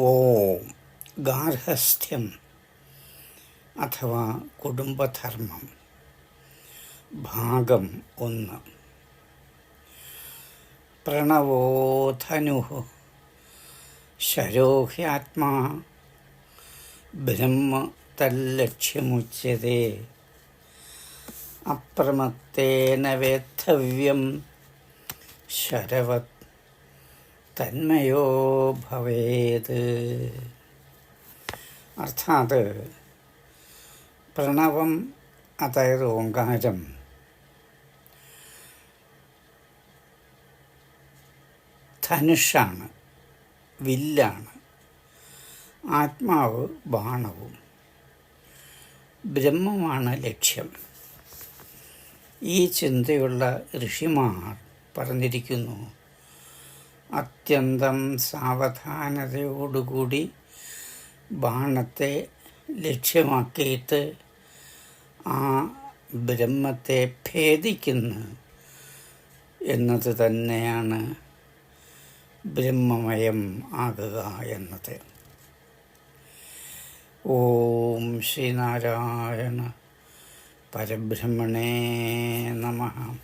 ഓം ഗാർഹസ്ഥ്യം അഥവാ കുടുംബധർമ്മം. ഭാഗം ഒന്ന്. പ്രണവോധനു ശരോഹ്യാത്മാ ബ്രഹ്മ തല്ലക്ഷ്യമുച്യത്തെ അപ്രമത്തേന വേദ്ധവ്യം ശരവത് തന്മയോ ഭവേത്. അർത്ഥാത് പ്രണവം അതായത് ഓങ്കാരം. ധനുഷാണ് വില്ലാണ്. ആത്മാവ് ബാണവും. ബ്രഹ്മമാണ് ലക്ഷ്യം. ഈ ചിന്തയുള്ള ഋഷിമാർ പറഞ്ഞിരിക്കുന്നു അത്യന്തം സാവധാനതയോടുകൂടി ബാണത്തെ ലക്ഷ്യമാക്കിയിട്ട് ആ ബ്രഹ്മത്തെ ഭേദിക്കുന്നു എന്നത് തന്നെയാണ് ബ്രഹ്മമയം ആകുക എന്നത്. ഓം ശ്രീനാരായണ പരബ്രഹ്മണേ നമ.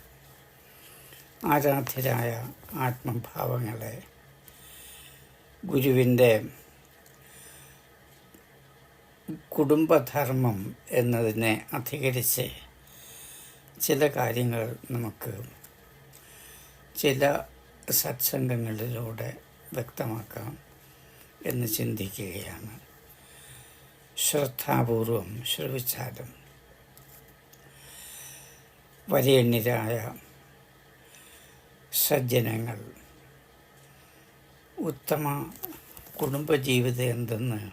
ആരാധ്യരായ ആത്മഭാവങ്ങളെ ഗുരുവിന്റെ കുടുംബധർമ്മം എന്നതിനെ അധികരിച്ച് ചില കാര്യങ്ങൾ നമുക്ക് ചില സത്സംഗങ്ങളിലൂടെ വ്യക്തമാക്കാം എന്ന് ചിന്തിക്കുകയാണ്. ശ്രദ്ധാപൂർവം ശ്രവിച്ചാലും വരേണ്യരായ സജ്ജനങ്ങൾ. ഉത്തമ കുടുംബജീവിതം എന്തെന്ന്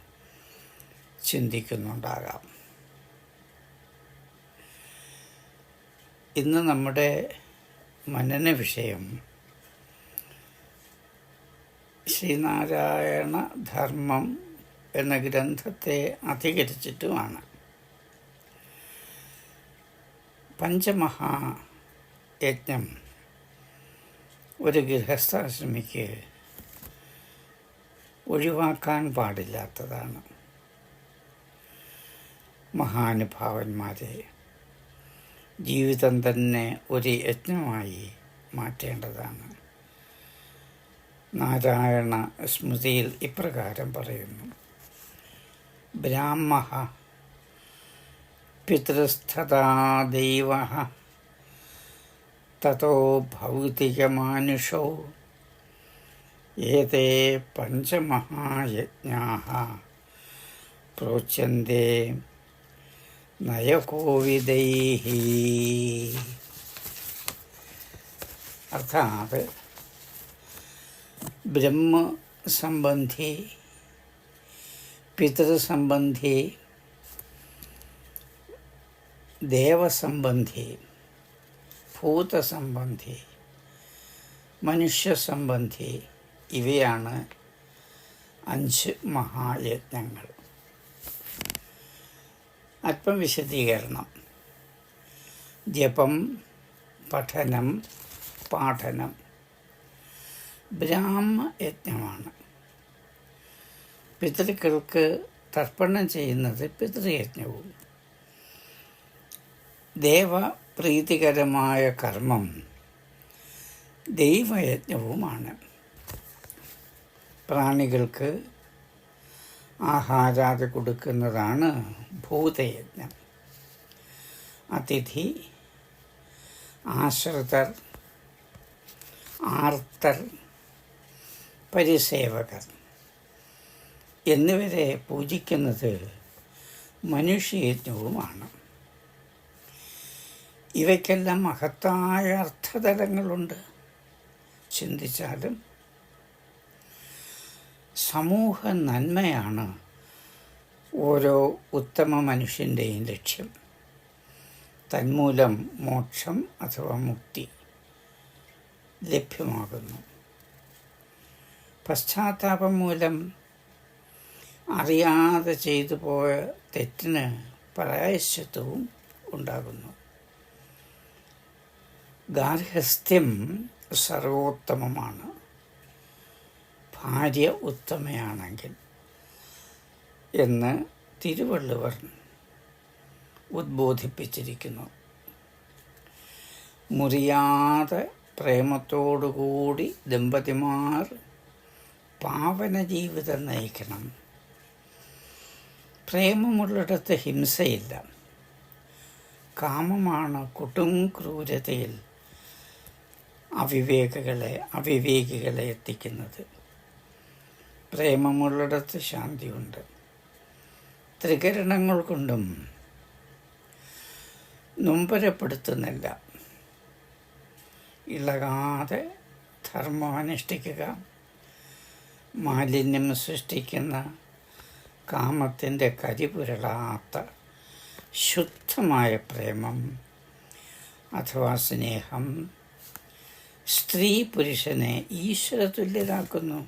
ചിന്തിക്കുന്നുണ്ടാകാം. ഇന്ന് നമ്മുടെ മനന വിഷയം ശ്രീനാരായണ ധർമ്മം എന്ന ഗ്രന്ഥത്തെ അധികരിച്ചിട്ടുമാണ്. പഞ്ചമഹായജ്ഞം ഒരു ഗൃഹസ്ഥാശ്രമിക്ക് ഒഴിവാക്കാൻ പാടില്ലാത്തതാണ് മഹാനുഭാവന്മാരെ ജീവിതം തന്നെ ഒരു യജ്ഞമായി മാറ്റേണ്ടതാണ്. നാരായണ സ്മൃതിയിൽ ഇപ്രകാരം പറയുന്നു. ബ്രാഹ്മ പിതൃസ്ഥതാ ദൈവ ततो भौतिकमानुषौ। एते पञ्चमहायज्ञाः प्रोच्यन्ते नयकोविदैः। अर्थात् ब्रह्म संबंधी पितृ संबंधी देव संबंधी ഭൂതസംബന്ധി മനുഷ്യസംബന്ധി ഇവയാണ് അഞ്ച് മഹായജ്ഞങ്ങൾ. അല്പം വിശദീകരണം. ജപം പഠനം പാഠനം ബ്രാഹ്മയജ്ഞമാണ്. പിതൃക്കൾക്ക് തർപ്പണം ചെയ്യുന്നത് പിതൃയജ്ഞവും. ദേവപ്രീതികരമായ കർമ്മം ദൈവയജ്ഞവുമാണ്. പ്രാണികൾക്ക് ആഹാരാതെ കൊടുക്കുന്നതാണ് ഭൂതയജ്ഞം. അതിഥി ആശ്രിതർ ആർത്തർ പരിസേവകർ എന്നിവരെ പൂജിക്കുന്നത് മനുഷ്യയജ്ഞവുമാണ്. ഇവയ്ക്കെല്ലാം മഹത്തായ അർത്ഥതലങ്ങളുണ്ട്. ചിന്തിച്ചാലും സമൂഹ നന്മയാണ് ഓരോ ഉത്തമ മനുഷ്യന്റെയും ലക്ഷ്യം. തന്മൂലം മോക്ഷം അഥവാ മുക്തി ലഭ്യമാകുന്നു. പശ്ചാത്താപം മൂലം അറിയാതെ ചെയ്തു പോയ തെറ്റിന് പ്രായശ്ചിത്വവും ഉണ്ടാകുന്നു. ഗാർഹസ്ഥ്യം സർവോത്തമമാണ്. ഭാര്യ ഉത്തമയാണെങ്കിൽ എന്ന് തിരുവള്ളുവർ ഉദ്ബോധിപ്പിച്ചിരിക്കുന്നു. മുറിയാതെ പ്രേമത്തോടുകൂടി ദമ്പതിമാർ പാവന ജീവിതം നയിക്കണം. പ്രേമമുള്ളിടത്ത് ഹിംസയില്ല. കാമമാണ് കുട്ടും ക്രൂരതയിൽ അവിവേകകളെ അവിവേകികളെ എത്തിക്കുന്നത്. പ്രേമമുള്ളിടത്ത് ശാന്തിയുണ്ട്. ത്രികരണങ്ങൾ കൊണ്ടും നൊമ്പരപ്പെടുത്തുന്നില്ല. ഇളകാതെ ധർമ്മം അനുഷ്ഠിക്കുക മാലിന്യം സൃഷ്ടിക്കുന്ന കാമത്തിന്റെ കരിപുരളാത്ത ശുദ്ധമായ പ്രേമം അഥവാ സ്നേഹം സ്ത്രീ പുരുഷനെ ഈശ്വര തുല്യരാക്കുന്നു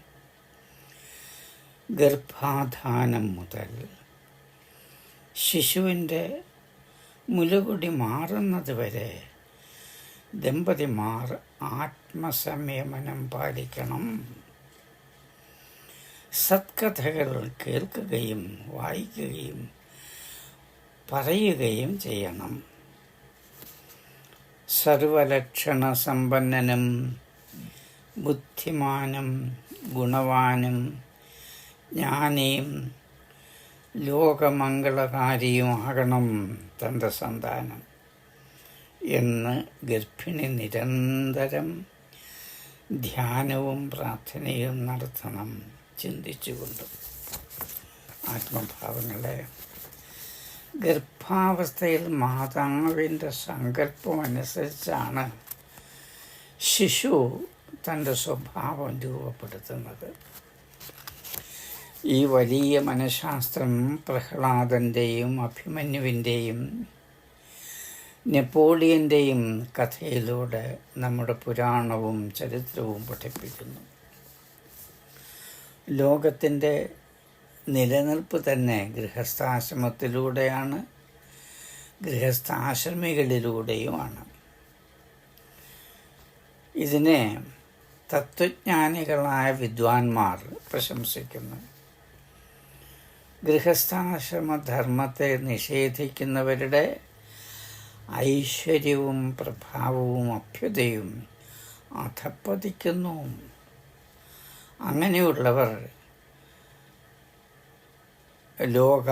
ഗർഭാധാനം മുതൽ ശിശുവിന്റെ മുലകുടി മാറുന്നത് വരെ ദമ്പതിമാർ ആത്മസംയമനം പാലിക്കണം. സത്കഥകൾ കേൾക്കുകയും വായിക്കുകയും പറയുകയും ചെയ്യണം. സർവലക്ഷണ സമ്പന്നനും ബുദ്ധിമാനും ഗുണവാനും ജ്ഞാനിയും ലോകമംഗളകാരിയുമാകണം തന്റെ സന്താനം എന്ന് ഗർഭിണി നിരന്തരം ധ്യാനവും പ്രാർത്ഥനയും നടത്തണം ചിന്തിച്ചുകൊണ്ടും ആത്മഭാവങ്ങളെ ഗർഭാവസ്ഥയിൽ മാതാവിന്റെ സങ്കല്പം അനുസരിച്ചാണ് ശിശു തന്റെ സ്വഭാവം രൂപപ്പെടുത്തുന്നത്. ഈ വലിയ മനഃശാസ്ത്രം പ്രഹ്ലാദന്റെയും അഭിമന്യുവിന്റെയും നെപ്പോളിയന്റെയും കഥയിലൂടെ നമ്മുടെ പുരാണവും ചരിത്രവും പഠിപ്പിക്കുന്നു. ലോകത്തിന്റെ നിലനിൽപ്പ് തന്നെ ഗൃഹസ്ഥാശ്രമത്തിലൂടെയാണ് ഗൃഹസ്ഥാശ്രമികളിലൂടെയുമാണ്. ഇതിനെ തത്വജ്ഞാനികളായ വിദ്വാൻമാർ പ്രശംസിക്കുന്നു. ഗൃഹസ്ഥാശ്രമധർമ്മത്തെ നിഷേധിക്കുന്നവരുടെ ഐശ്വര്യവും പ്രഭാവവും അഭ്യുതയും അധപ്പതിക്കുന്നു അങ്ങനെയുള്ളവർ ലോക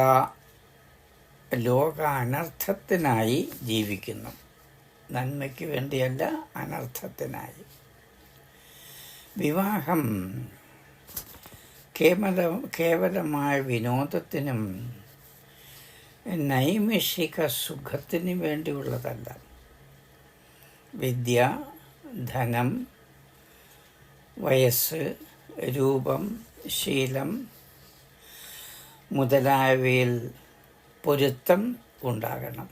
ലോക അനർത്ഥത്തിനായി ജീവിക്കുന്നു. നന്മയ്ക്ക് വേണ്ടിയല്ല അനർത്ഥത്തിനായി. വിവാഹം കേവല കേവലമായ വിനോദത്തിനും നൈമിഷിക സുഖത്തിനും വേണ്ടിയുള്ളതല്ല. വിദ്യ ധനം വയസ്സ് രൂപം ശീലം മുതലായവയിൽ പൊരുത്തം ഉണ്ടാകണം.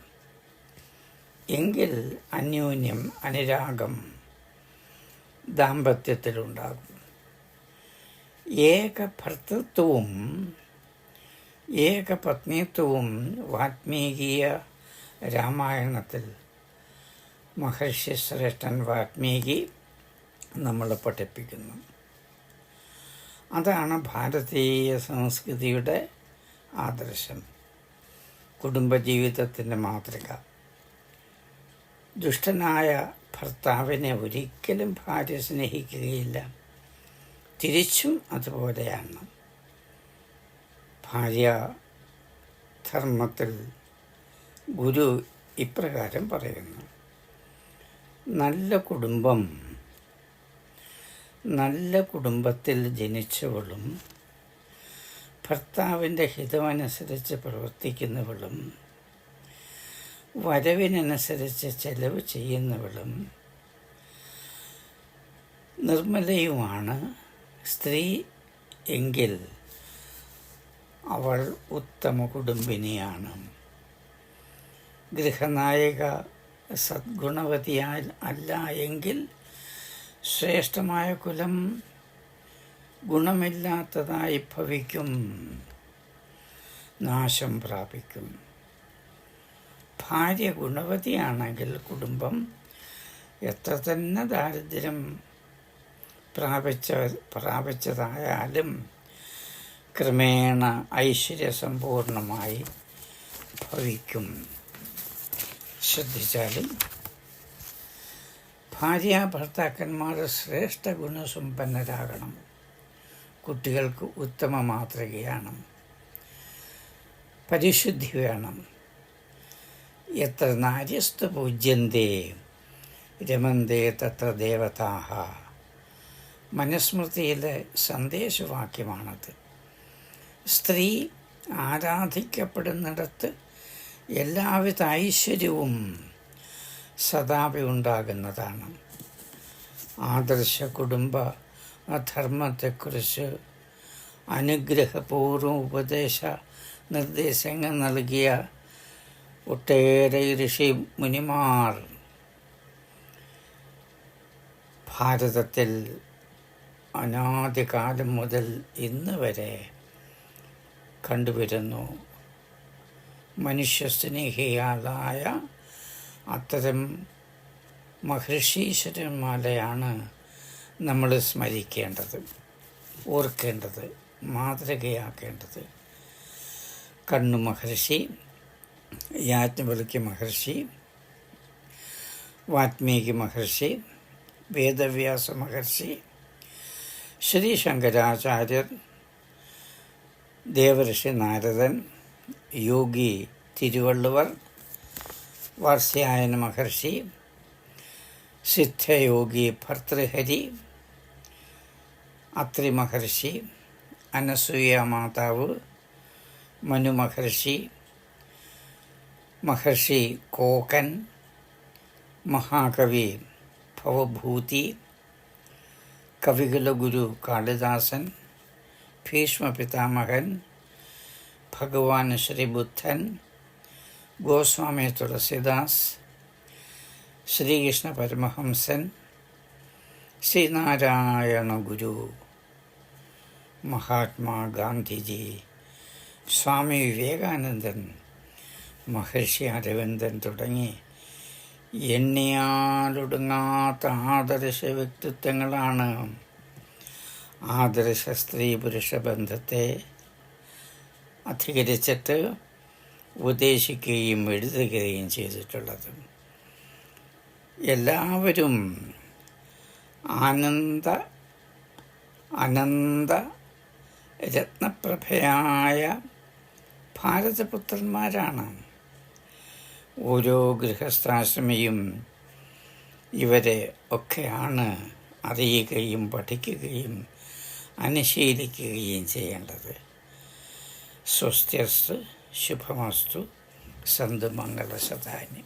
എങ്കിൽ അന്യോന്യം അനുരാഗം ദാമ്പത്യത്തിലുണ്ടാകും. ഏകഭർത്തൃത്വവും ഏകപത്നിത്വവും വാത്മീകീയ രാമായണത്തിൽ മഹർഷി ശ്രേഷ്ഠൻ വാത്മീകി നമ്മളെ പഠിപ്പിക്കുന്നു. അതാണ് ഭാരതീയ സംസ്കൃതിയുടെ ആദർശം. കുടുംബജീവിതത്തിന്റെ മാതൃക. ദുഷ്ടനായ ഭർത്താവിനെ ഒരിക്കലും ഭാര്യ സ്നേഹിക്കുകയില്ല. തിരിച്ചും അതുപോലെയാണ്. ഭാര്യ ധർമ്മത്തിൽ ഗുരു ഇപ്രകാരം പറയുന്നു. നല്ല കുടുംബം നല്ല കുടുംബത്തിൽ ജനിച്ചവളും ഭർത്താവിന്റെ ഹിതമനുസരിച്ച് പ്രവർത്തിക്കുന്നവളും വരവിനനുസരിച്ച് ചെലവ് ചെയ്യുന്നവളും നിർമ്മലയുമാണ്. സ്ത്രീ എങ്കിൽ അവൾ ഉത്തമ കുടുംബിനിയാണ്. ഗൃഹനായിക സദ്ഗുണവതിയാൽ അല്ല എങ്കിൽ ശ്രേഷ്ഠമായ കുലം ഗുണമില്ലാത്തതായി ഭവിക്കും. നാശം പ്രാപിക്കും. ഭാര്യ ഗുണവതിയാണെങ്കിൽ കുടുംബം എത്ര തന്നെ ദാരിദ്ര്യം പ്രാപിച്ച പ്രാപിച്ചതായാലും ക്രമേണ ഐശ്വര്യസമ്പൂർണമായി ഭവിക്കും. ശ്രദ്ധിച്ചാലും ഭാര്യ ഭർത്താക്കന്മാർ ശ്രേഷ്ഠ ഗുണസമ്പന്നരാകണം. കുട്ടികൾക്ക് ഉത്തമ മാതൃകയാണ്. പരിശുദ്ധി വേണം. എത്ര നാര്യസ്തു പൂജ്യന്തേ രമന്തേ തത്ര ദേവതാഹ. മനുസ്മൃതിയിലെ സന്ദേശവാക്യമാണത്. സ്ത്രീ ആരാധിക്കപ്പെടുന്നിടത്ത് എല്ലാവിധ ഐശ്വര്യവും സദാപി ഉണ്ടാകുന്നതാണ്. ആദർശ കുടുംബ ധർമ്മത്തെക്കുറിച്ച് അനുഗ്രഹപൂർവം ഉപദേശ നിർദ്ദേശങ്ങൾ നൽകിയ ഒട്ടേറെ ഋഷി മുനിമാർ ഭാരതത്തിൽ അനാദികാലം മുതൽ ഇന്ന് വരെ കണ്ടുവരുന്നു. മനുഷ്യസ്നേഹിയാളായ അത്തരം മഹർഷീശ്വരന്മാരെയാണ് നമ്മൾ സ്മരിക്കേണ്ടത് ഓർക്കേണ്ടത് മാതൃകയാക്കേണ്ടത്. കണ്ണു മഹർഷി യാജ്ഞവൽക്യ മഹർഷി വാത്മീകി മഹർഷി വേദവ്യാസ മഹർഷി ശ്രീ ശങ്കരാചാര്യർ ദേവർഷി നാരദൻ യോഗി തിരുവള്ളുവർ വാർസ്യായന മഹർഷി സിദ്ധയോഗി ഭർത്തൃഹരി अत्रि महर्षि अनसूयमाता मनु महर्षि महर्षि कोकन, महाकवि भवभूति कविगुरु कालिदासन, भीष्म पितामहन, भगवान श्री बुद्धन, गोस्वामी तुलसीदास श्रीकृष्ण परमहंसन ശ്രീനാരായണ ഗുരു മഹാത്മാ ഗാന്ധിജി സ്വാമി വിവേകാനന്ദൻ മഹർഷി അരവിന്ദൻ തുടങ്ങി എണ്ണിയാലൊടുങ്ങാത്ത ആദർശ വ്യക്തിത്വങ്ങളാണ് ആദർശ സ്ത്രീ പുരുഷ ബന്ധത്തെ അധികരിച്ചിട്ട് ഉപദേശിക്കുകയും എഴുതുകയും ചെയ്തിട്ടുള്ളത്. എല്ലാവരും ആനന്ദ അനന്ത രത്നപ്രഭയായ ഭാരതപുത്രന്മാരാണ്. ഓരോ ഗൃഹസ്ഥാശ്രമിയും ഇവരെ ഒക്കെയാണ് അറിയുകയും പഠിക്കുകയും അനുശീലിക്കുകയും ചെയ്യേണ്ടത്. സ്വസ്ഥ്യസ് ശുഭമസ്തു സന്തുമംഗള മംഗളസദാനി